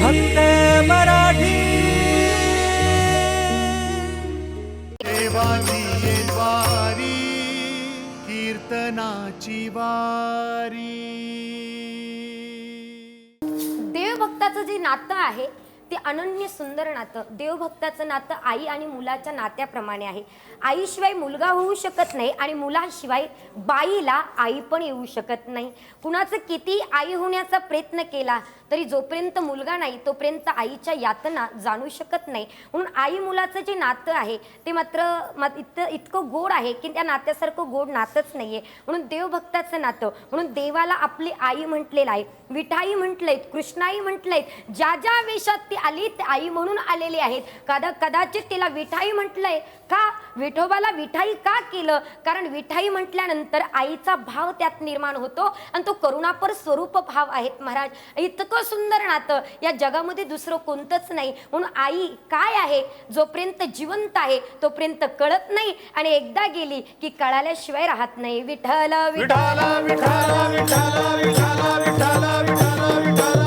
फक्त मराठी. देवाची वारी कीर्तनाची वारी. देवभक्ताचं जे नातं आहे ते अनन्य सुंदर नातं. देवभक्ताचं नातं आई आणि मुलाच्या नात्याप्रमाणे आहे. आईशिवाय मुलगा होऊ शकत नाही आणि मुलाशिवाय बाईला आई पण येऊ शकत नाही. कुणाचं किती आई होण्याचा प्रयत्न केला तरी जोपर्यंत मुलगा नाही तोपर्यंत आईच्या यातना जाणू शकत नाही. म्हणून आई मुलाचं जे नातं आहे ते मात्र मत इतकं इतकं गोड आहे की त्या नात्यासारखं गोड नातंच नाही आहे म्हणून देवभक्ताचं नातं म्हणून देवाला आपली आई म्हटलेलं आहे. विठाई म्हटलंय कृष्णाई म्हटलंय ज्या ज्या वेशात ती आली आई म्हणून आलेली आहेत. कदा कदाचित तिला विठाई म्हटलंय का? विठोबाला विठाई का केलं? कारण विठाई म्हटल्यानंतर आईचा भाव त्यात निर्माण होतो आणि तो करुणापर स्वरूप भाव आहेत महाराज. इतकं सुंदर नातं. या जगामध्ये दुसरं कोणतंच नाही. म्हणून आई काय आहे? जोपर्यंत जिवंत आहे तोपर्यंत कळत नाही. आणि एकदा गेली की कळाल्याशिवाय राहत नाही. विठ्ठल विठ्ठल विठ्ठल विठ्ठल विठ्ठल विठ्ठल विठ्ठल विठ्ठल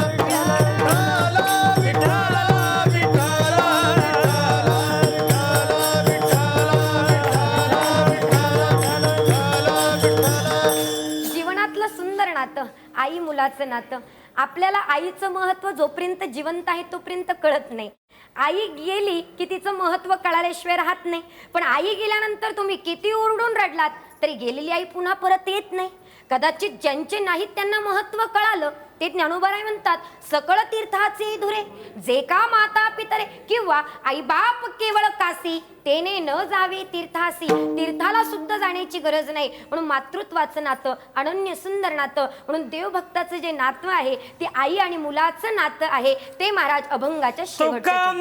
नातं आई मुलाचं नातं. आपल्याला आईचं महत्त्व जोपर्यंत जिवंत आहे तोपर्यंत कळत नाही. आई गेली की तिचं महत्त्व कळाल्याशिवाय राहत नाही. पण आई गेल्यानंतर तुम्ही किती ओरडून रडलात तरी गेलेली आई पुन्हा परत येत नाही. कदाचित ज्यांचे नाहीत त्यांना महत्त्व कळालं. ते ज्ञानोबाराय म्हणतात सकळ तीर्थाचे धुरे जे का माता पितरे किंवा आई बाप केवळ कासी तेने न जावे तीर्थासी. तीर्थाला सुद्धा जाण्याची गरज नाही. म्हणून मातृत्वाचं नातं अनन्य सुंदर नातं म्हणून देवभक्ताचं जे नातं आहे ते आई आणि मुलाचं नातं आहे ते महाराज अभंगाच्या शेवटच्या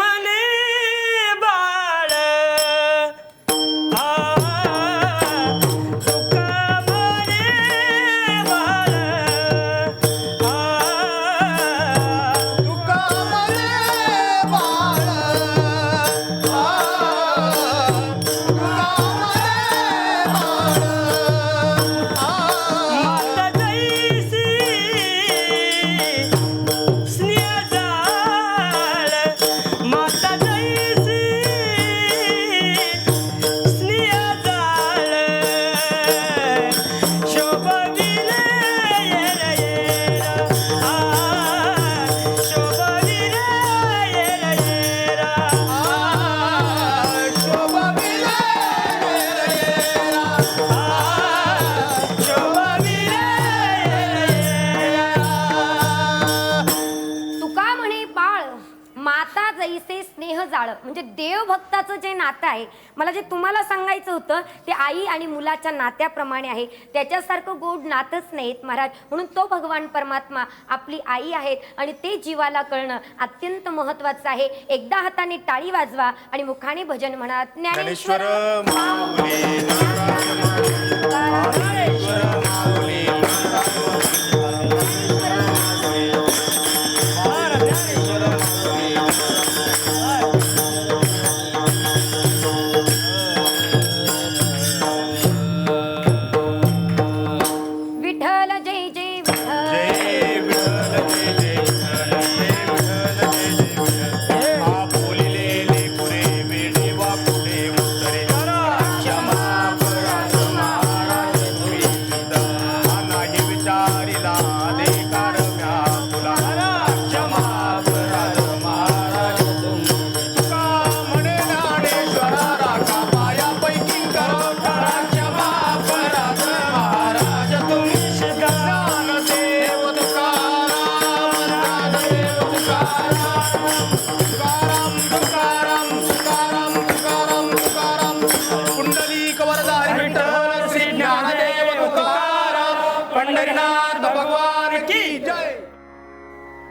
जैसे स्नेह जाळ. म्हणजे देवभक्ताचं जे नातं आहे मला जे तुम्हाला सांगायचं होतं ते आई आणि मुलाच्या नात्याप्रमाणे आहे. त्याच्यासारखं गोड नातच नाहीत महाराज. म्हणून तो भगवान परमात्मा आपली आई आहेत आणि ते जीवाला कळणं अत्यंत महत्वाचं आहे. एकदा हाताने टाळी वाजवा आणि मुखाने भजन म्हणा. ज्ञानेश्वर ज्ञानेश्वर माऊली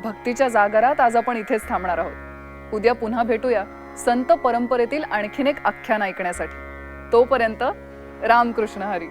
भक्तीच्या जागरात आज आपण इथेच थांबणार आहोत. उद्या पुन्हा भेटूया संत परंपरेतील आणखीन एक आख्यान ऐकण्यासाठी. तोपर्यंत रामकृष्ण हरी.